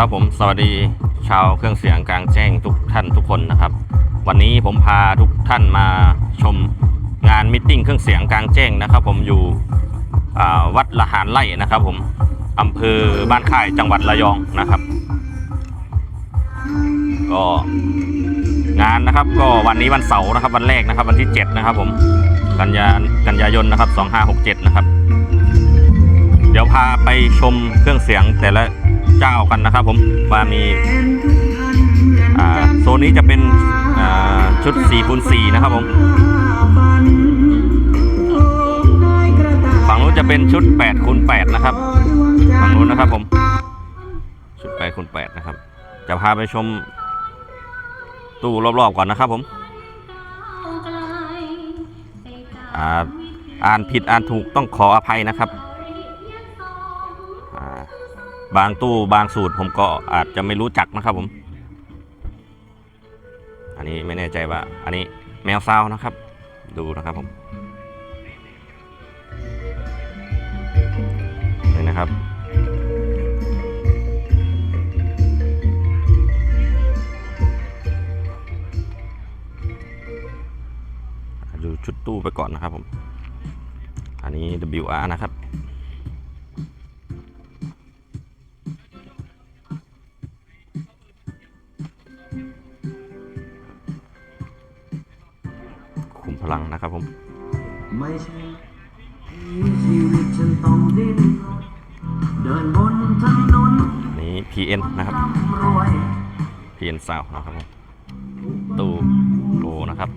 ครับผมสวัสดีชาวเครื่องเสียงกลางแจ้งทุกท่านทุกคนนะครับ วันนี้ผมพาทุกท่านมาชมงานมิทติ้งเครื่องเสียงกลางแจ้งนะครับ ผมอยู่วัดละหารไร่นะครับ ผมอำเภอบ้านค่ายจังหวัดระยองนะครับ ก็งานนะครับ ก็วันนี้วันเสาร์นะครับ วันแรกนะครับ วันที่ 7 นะครับ ผมกันยากันยายนนะครับ 2567 นะครับ เดี๋ยวพาไปชมเครื่องเสียงแต่ละ เจ้ากันนะครับผมว่ามีโซนนี้จะเป็นชุด4คูณ4นะครับผมฝั่งนู้นจะเป็นชุด8คูณ8นะครับฝั่งนู้นนะครับผมชุด8คูณ8นะครับ จะพาไปชมตู้รอบๆก่อนนะครับผมอ่านผิดอ่านถูกต้องขออภัยนะครับ บางตู้บางสูตรผมก็อาจจะไม่รู้จักนะครับผม อันนี้ไม่แน่ใจว่า อันนี้แมวซาวนะครับ ดูนะครับผมนี่นะครับดูชุดตู้ไปก่อนนะครับผม อันนี้ WR นะครับ ลังนะครับผมไม่ใช่ชีวิตฉันต้องดิ้นรนเดินบนถนนอันนี้ PN นะครับร่ำรวย PN ซาวนะครับผมตู้โลนะครับ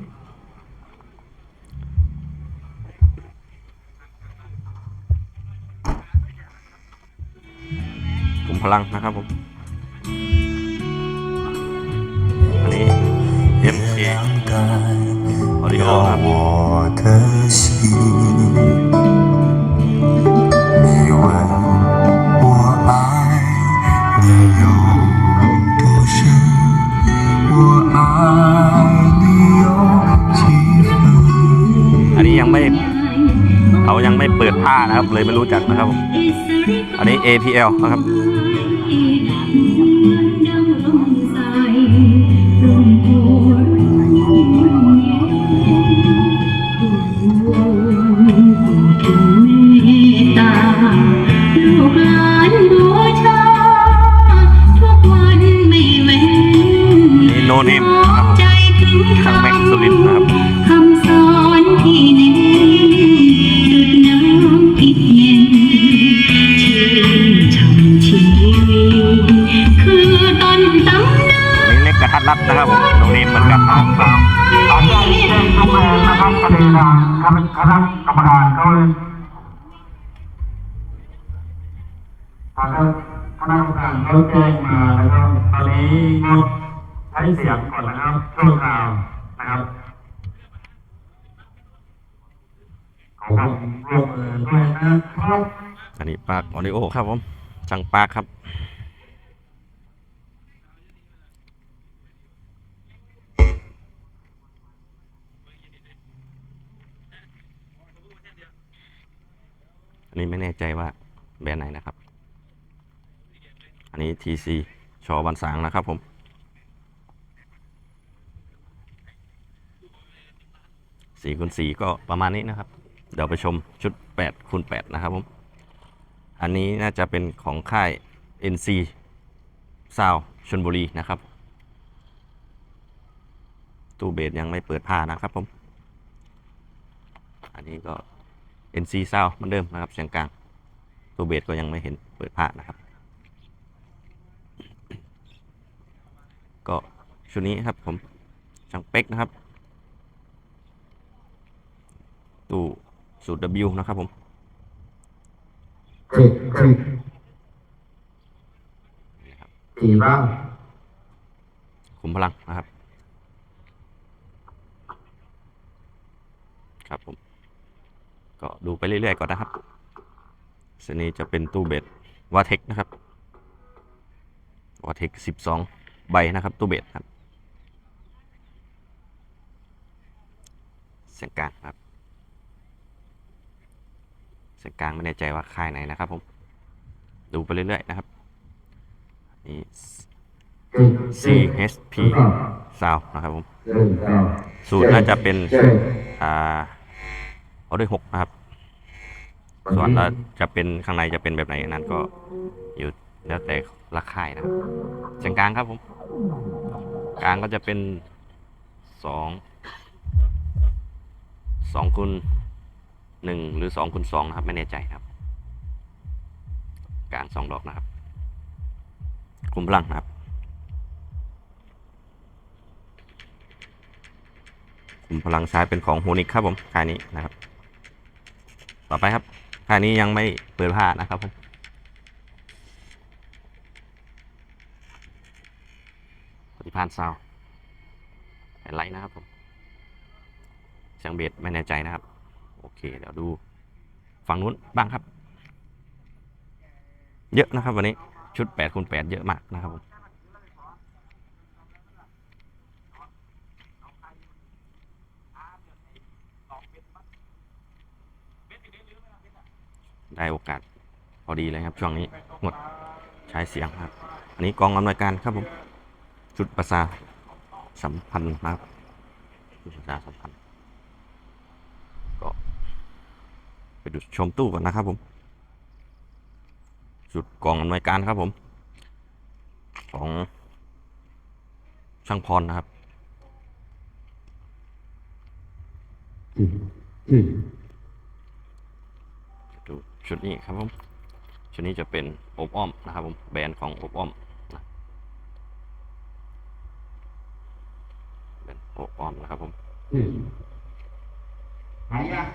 คุมพลังนะครับผมอันนี้ FK ออดิโอนะครับ 我的心，你问我爱你有多深，我爱你有几分。 อันนี้ยังไม่เขายังไม่เปิดผ้านะครับ เลยไม่รู้จักนะครับผม อันนี้ APL นะครับ นี่โนเนมนะครับผมใจถึงทางแม็กซ์สุรินทร์นะครับคำสอนที่เน้นดุดน้ำทิพย์เย็นชื่นช่ำชีวิตคือต้นตำนานอันนี้เล็กกระทัดรัดนะครับผมโนเนมเหมือนกันนะครับขอแจ้งแจ้งทุกแรงนะครับประเด็นทางคณะคณะกรรมการเขาเลยทางคณะกรรมการเขาแจ้งมานะครับตอนนี้งด ใช้เสียงก่อนนะครับช่วคราวนะครับขอความร่วมมือด้วยนะครับ อันนี้ปากออดิโอครับผมจังปากครับอันนี้ไม่แน่ใจว่าแบรนด์ไหนนะครับ อันนี้ TC ชอบันสางนะครับผม สี่คูณสี่ก็ประมาณนี้นะครับ เดี๋ยวไปชมชุด8คูณ8นะครับผมอันนี้น่าจะเป็นของค่าย NC ซาวชนบุรีนะครับ ตู้เบสยังไม่เปิดผ้านะครับผม อันนี้ก็ NC ซาวเหมือนเดิมนะครับเสียงกลาง ตู้เบสก็ยังไม่เห็นเปิดผ้านะครับ ก็ชุดนี้ครับผมช่างเป๊กนะครับ ตู้สูตร W นะครับผมเจ็ดเจ็ดสี่บ้างคุมพลังนะครับ ครับผม ก็ดูไปเรื่อย ๆ ก่อนนะครับเสนนี้จะเป็นตู้เบสวาเทคนะครับวาเทคสิบสองใบนะครับ ตู้เบสครับเสียงกลางครับ เสียงกลางไม่แน่ใจว่าค่ายไหนนะครับผม ดูไปเรื่อยๆนะครับ นี่ CHP Sound นะครับผมสูตรน่าจะเป็นอ่าเอาด้วยหกนะครับ ส่วนแล้วจะเป็นข้างในจะเป็นแบบไหนนั้นก็อยู่แล้วแต่ราคายนะครับเสียงกลางครับผม กลางก็จะเป็นสองสองคูณ หนึ่งหรือสองคูณสองนะครับ ไม่แน่ใจครับ กางสองดอกนะครับคุมพลังนะครับคุมพลังใช้เป็นของโฮนิกครับผมค่ายนี้นะครับ ต่อไปครับค่ายนี้ยังไม่เปิดผ้านะครับผมปฏิพานซาวแผ่นไลท์นะครับผมเสียงเบสไม่แน่ใจนะครับ โอเค เดี๋ยวดู ฝั่งนู้นบ้างครับ เยอะนะครับ วันนี้ชุด8คูณ8เยอะมากนะครับผมได้โอกาสพอดีเลยครับช่วงนี้งดใช้เสียงครับ อันนี้กองอำนวยการครับผม ชุดประสาสัมพันธ์นะครับชุดประสาสัมพันธ์ก็ ไปดูชมตู้กันนะครับผมชุดกองอำนวยการครับผม ของช่างพรนะครับดูชุดนี้ครับผม ชุดนี้จะเป็นอบอ้อมนะครับผมแบรนด์ของอบอ้อมนะเป็นอบอ้อมนะครับผมหายยัง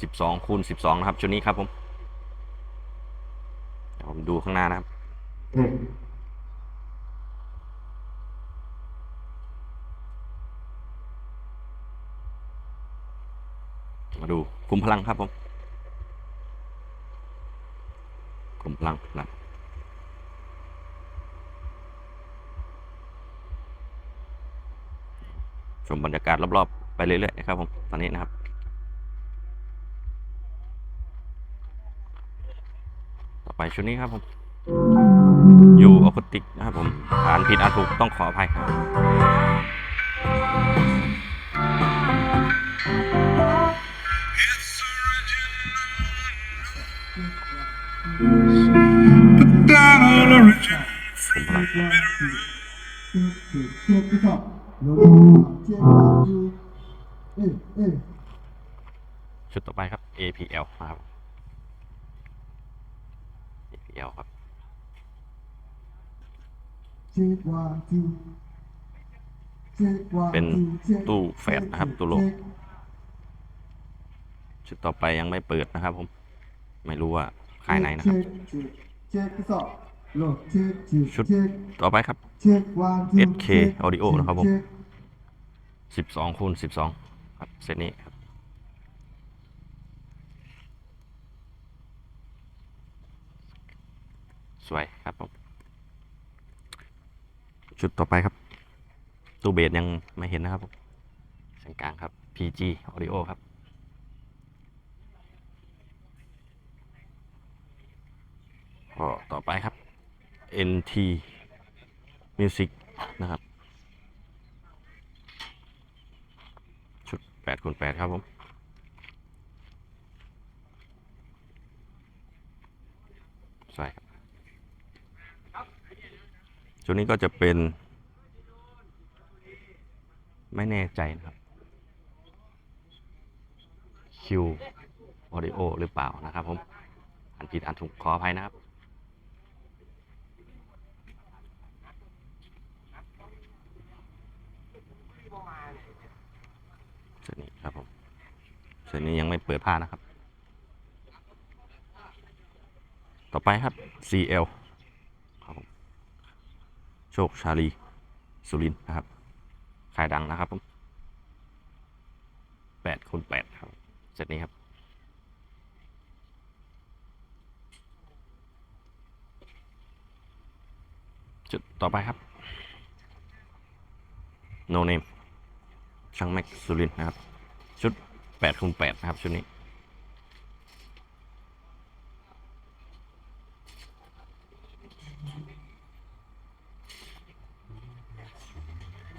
สิบสองคูณสิบสองนะครับชุดนี้ครับผมเดี๋ยวผมดูข้างหน้านะครับเจ็ดมาดูคุมพลังครับผมคุมพลังนะชมบรรยากาศรอบๆ ไปเรื่อยๆนะครับผมตอนนี้นะครับ ต่อ ไปชุดนี้ครับผม อยู่ออคูติกนะครับผมอ่านผิดอ่านถูกต้องขออภัยครับชุดต่อไปครับ APL นะครับ APL ครับเป็นตู้แฟดนะครับตู้โลกชุดต่อไปยังไม่เปิดนะครับ ผม ไม่รู้ว่าขายไหนนะครับ ชุดต่อไปครับ SK Audio นะครับผม 12คูณ12 ครับเซตนี้ครับ สวยครับผมชุดต่อไปครับ ตู้เบสยังไม่เห็นนะครับผมเสียงกลางครับ PG Audio ครับ ก็ต่อไปครับ NT Music นะครับ ชุด8คูณ8ครับผมใช่ครับ ชุดนี้ก็จะเป็น ไม่แน่ใจนะครับคิวออดิโอหรือเปล่านะครับผมอันผิดอันถูกขออภัยนะครับ เส้นนี้ครับผม เส้นนี้ยังไม่เปิดผ้านะครับ ต่อไปครับ CL โชคชาลี สุรินนะครับขายดังนะครับผมแปดคูณแปดครับเซตนี้ครับ จุดต่อไปครับ No name ช่างแม็กสุรินนะครับ ชุด8คูณ8นะครับ ชุดนี้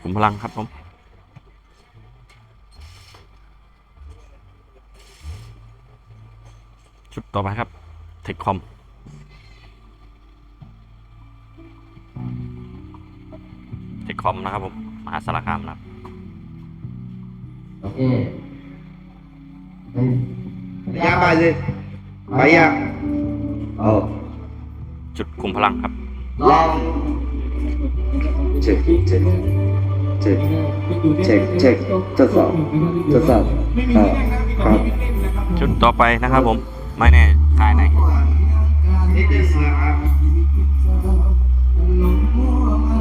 มพลังครับผมชุดต่อไปครับเทคคอมเทคคอมนะครับผมมหาสารคามนะครับโอเค Ya balik. Banyak. Oh. จุดคุมพลังครับ lon Cek, cek. Cek. Cek, cek. ทดสอบทดสอบครับครับชุดต่อไปนะครับผม ไม่แน่ค่ายไหน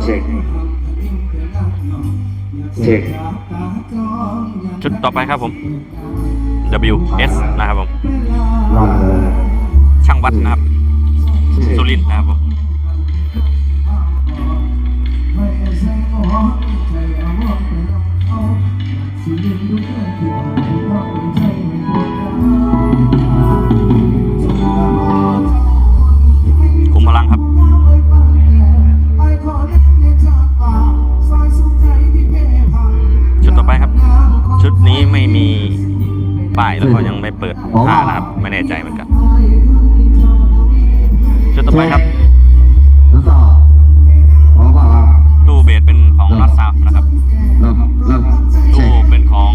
เช็คเช็คชุดต่อไปครับผม WS นะครับผมลองเลยช่างวัดนะครับ สุรินทร์นะครับผมคุม ป้ายแล้วก็ยังไม่เปิดผ้านะครับ ไม่แน่ใจเหมือนกันชุดต่อไปครับทดสอบพร้อมเปล่าครับตู้เบสเป็นของรัสซาวนะครับเริ่มเริ่มเช็ตู้คเป็นของ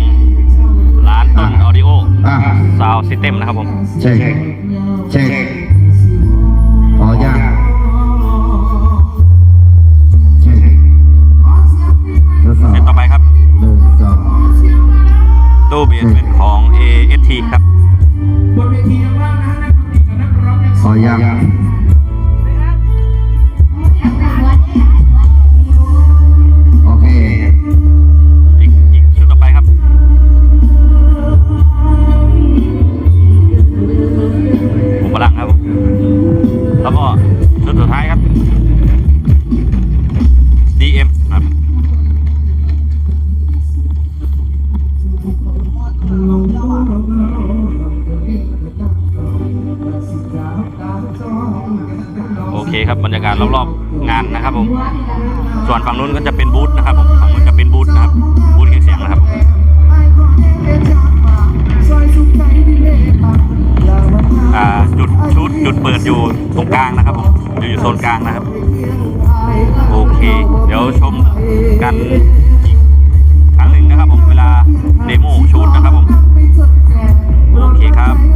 ร้านต้นออดิโออะซาวซิสเต็มนะครับผมเช็คเช็ค AST ครับ นะครับผม ส่วนฝั่งนู้นก็จะเป็นบูธนะครับผมฝั่งนู้นจะเป็นบูธนะครับบูธเครื่องเสียงนะครับจุดชุดจุดเปิดอยู่ตรงกลางนะครับผมอยู่อยู่โซนกลางนะครับ โอเค เดี๋ยวชมกันอีกครั้งหนึ่งนะครับผมเวลาเดโมชุดนะครับผม โอเคครับ